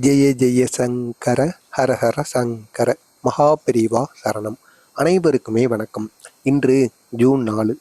ஜெய ஜெய சங்கர ஹரஹர சங்கர மகாபெரிவா சரணம். அனைவருக்குமே வணக்கம். இன்று ஜூன் நாலு.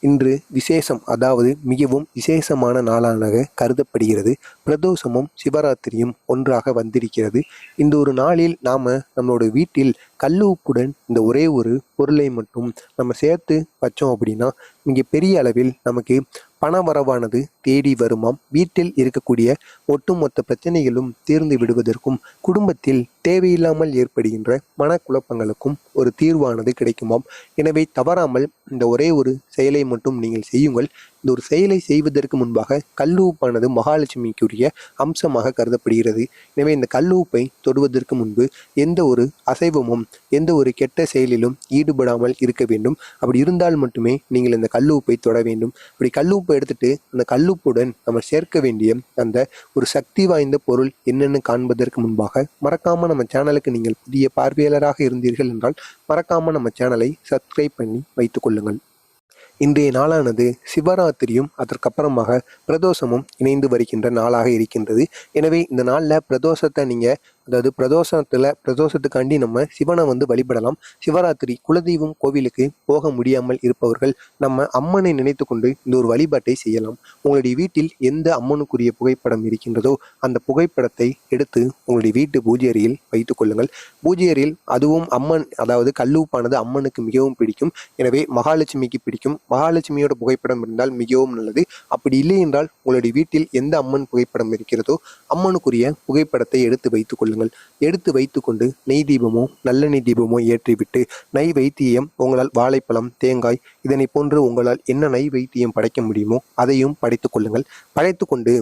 இன்று விசேஷம் அதாவது மிகவும் விசேஷமான நாளாக கருதப்படுகிறது. பிரதோஷமும் சிவராத்திரியும் ஒன்றாக வந்திருக்கிறது. இந்த ஒரு நாளில் நாம் நம்மளோட வீட்டில் கல் உப்புடன் இந்த ஒரே ஒரு பொருளை மட்டும் நம்ம சேர்த்து வச்சோம் அப்படின்னா மிக பெரிய அளவில் நமக்கு பணவரவானது தேடி வருமாம். வீட்டில் இருக்கக்கூடிய ஒட்டுமொத்த பிரச்சனைகளும் தீர்ந்து விடுவதற்கும் குடும்பத்தில் தேவையில்லாமல் ஏற்படுகின்ற மனக்குழப்பங்களுக்கும் ஒரு தீர்வானது கிடைக்குமாம். எனவே தவறாமல் இந்த ஒரே ஒரு செயலை மட்டும் நீங்கள் செய்யுங்கள். இந்த ஒரு செயலை செய்வதற்கு முன்பாக கல்லூப்பானது மகாலட்சுமிக்குரிய அம்சமாக கருதப்படுகிறது. எனவே இந்த கல்லூப்பை தொடுவதற்கு முன்பு எந்த ஒரு அசைவமும் எந்த ஒரு கெட்ட செயலிலும் ஈடுபடாமல் இருக்க வேண்டும். அப்படி இருந்தால் மட்டுமே நீங்கள் இந்த கல்லூப்பை தொட வேண்டும். அப்படி கல்லூப்பை எடுத்துட்டு அந்த கல்லூப்புடன் நம்ம சேர்க்க வேண்டிய அந்த ஒரு சக்தி வாய்ந்த பொருள் என்னென்னு காண்பதற்கு முன்பாக மறக்காமல் நம்ம சேனலுக்கு நீங்கள் புதிய பார்வையாளராக இருந்தீர்கள் என்றால் மறக்காமல் நம்ம சேனலை சப்ஸ்கிரைப் பண்ணி வைத்துக் கொள்ளுங்கள். இன்றைய நாளானது சிவராத்திரியும் அதற்கப்புறமாக பிரதோஷமும் இணைந்து வருகின்ற நாளாக இருக்கின்றது. எனவே இந்த நாளில் பிரதோஷத்தை நீங்கள் அதாவது பிரதோஷத்தில் பிரதோஷத்துக்காண்டி நம்ம சிவனை வந்து வழிபடலாம். சிவராத்திரி குலதெய்வம் கோவிலுக்கு போக முடியாமல் இருப்பவர்கள் நம்ம அம்மனை நினைத்து கொண்டு இந்த ஒரு வழிபாட்டை செய்யலாம். உங்களுடைய வீட்டில் எந்த அம்மனுக்குரிய புகைப்படம் இருக்கின்றதோ அந்த புகைப்படத்தை எடுத்து உங்களுடைய வீட்டு பூஜை அறையில் வைத்துக் கொள்ளுங்கள். பூஜை அறையில் அதுவும் அம்மன் அதாவது கல்லூப்பானது அம்மனுக்கு மிகவும் பிடிக்கும். எனவே மகாலட்சுமிக்கு பிடிக்கும். மகாலட்சுமியோட புகைப்படம் இருந்தால் மிகவும் நல்லது. அப்படி இல்லை என்றால் உங்களுடைய வீட்டில் எந்த அம்மன் புகைப்படம் இருக்கிறதோ அம்மனுக்குரிய புகைப்படத்தை எடுத்து வைத்துக் கொள்ளுங்கள். எடுத்து வைத்துக்கொண்டு நெய் தீபமோ நல்லெண்ணெய் தீபமோ ஏற்றிவிட்டு நெய் வைத்தியம் உங்களால் வாழைப்பழம் தேங்காய் இதனை போன்று உங்களால் என்ன நெய் வைத்தியம் படைக்க முடியுமோ அதையும் படைத்துக் கொள்ளுங்கள். படைத்து கொண்டு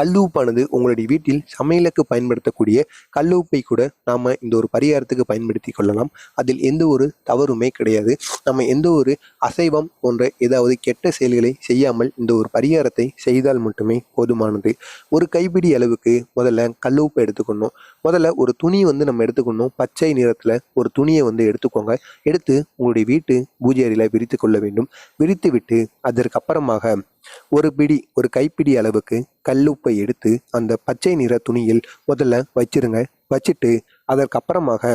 கல்லூப்பானது உங்களுடைய வீட்டில் சமையலுக்கு பயன்படுத்தக்கூடிய கல்லூப்பை கூட நாம் இந்த ஒரு பரிகாரத்துக்கு பயன்படுத்தி கொள்ளலாம். அதில் எந்த ஒரு தவறுமே கிடையாது. நம்ம எந்த ஒரு அசைவம் போன்ற ஏதாவது கெட்ட செயல்களை செய்யாமல் இந்த ஒரு பரிகாரத்தை செய்தால் மட்டுமே போதுமானது. ஒரு கைப்பிடி அளவுக்கு முதல்ல கல்லூப்பை எடுத்துக்கணும். முதல்ல ஒரு துணி வந்து நம்ம எடுத்துக்கணும். பச்சை நிறத்தில் ஒரு துணியை வந்து எடுத்துக்கோங்க. எடுத்து உங்களுடைய வீட்டு பூஜை அறையில் விரித்து கொள்ள வேண்டும். விரித்து விட்டு அதற்கப்புறமாக ஒரு பிடி ஒரு கைப்பிடி அளவுக்கு கல்லுப்பை எடுத்து அந்த பச்சை நிற துணியில் முதல்ல வச்சிருங்க. வச்சுட்டு அதற்கப்புறமாக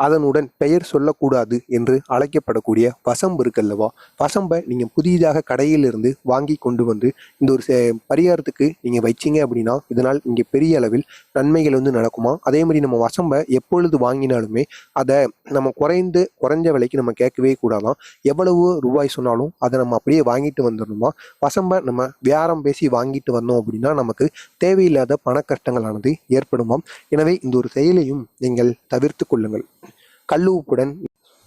அதனுடன் பெயர் சொல்லக்கூடாது என்று அழைக்கப்படக்கூடிய வசம்பு இருக்குல்லவா? வசம்பை நீங்கள் புதிதாக கடையிலிருந்து வாங்கி கொண்டு வந்து இந்த ஒரு பரிகாரத்துக்கு நீங்கள் வச்சிங்க அப்படின்னா இதனால் இங்கே பெரிய அளவில் நன்மைகள் வந்து நடக்குமா? அதே மாதிரி நம்ம வசம்பை எப்பொழுது வாங்கினாலுமே அதை நம்ம குறைந்து குறைஞ்ச விலைக்கு நம்ம கேட்கவே கூடாதான் எவ்வளவு ரூபாய் சொன்னாலும் அதை நம்ம அப்படியே வாங்கிட்டு வந்துடணுமா? வசம்பை நம்ம வியாரம் பேசி வாங்கிட்டு வந்தோம் அப்படின்னா நமக்கு தேவையில்லாத பண கஷ்டங்களானது ஏற்படுமாம் எனவே இந்த ஒரு செயலையும் நீங்கள் தவிர்த்து கொள்ளுங்கள். கல்லூப்புடன்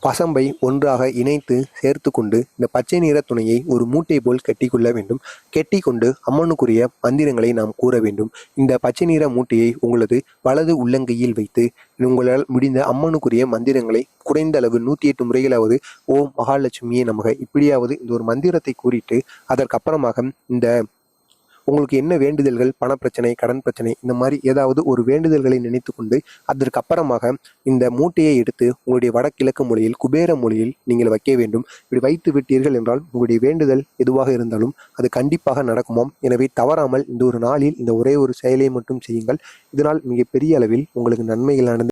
பசம்பை ஒன்றாக இணைத்து சேர்த்து கொண்டு இந்த பச்சை நிற துணையை ஒரு மூட்டை போல் கட்டிக்கொள்ள வேண்டும். கெட்டிக்கொண்டு அம்மனுக்குரிய மந்திரங்களை நாம் கூற வேண்டும். இந்த பச்சை நிற மூட்டையை உங்களது வலது உள்ளங்கையில் வைத்து உங்களால் முடிந்த அம்மனுக்குரிய மந்திரங்களை குறைந்த அளவு நூற்றி எட்டு முறைகளாவது ஓம் மகாலட்சுமியே நமக. இப்படியாவது இந்த ஒரு மந்திரத்தை கூறிட்டு அதற்கப்புறமாக இந்த உங்களுக்கு என்ன வேண்டுதல்கள்? பணப்பிரச்சனை கடன் பிரச்சனை இந்த மாதிரி ஏதாவது ஒரு வேண்டுதல்களை நினைத்து கொண்டு அதற்கு அப்புறமாக இந்த மூட்டையை எடுத்து உங்களுடைய வடகிழக்கு மொழியில் குபேர மொழியில் நீங்கள் வைக்க வேண்டும். இப்படி வைத்து விட்டீர்கள் என்றால் உங்களுடைய வேண்டுதல் எதுவாக இருந்தாலும் அது கண்டிப்பாக நடக்குமாம். எனவே தவறாமல் இந்த ஒரு நாளில் இந்த ஒரே ஒரு செயலை மட்டும் செய்யுங்கள். இதனால் மிகப்பெரிய அளவில் உங்களுக்கு நன்மைகளானது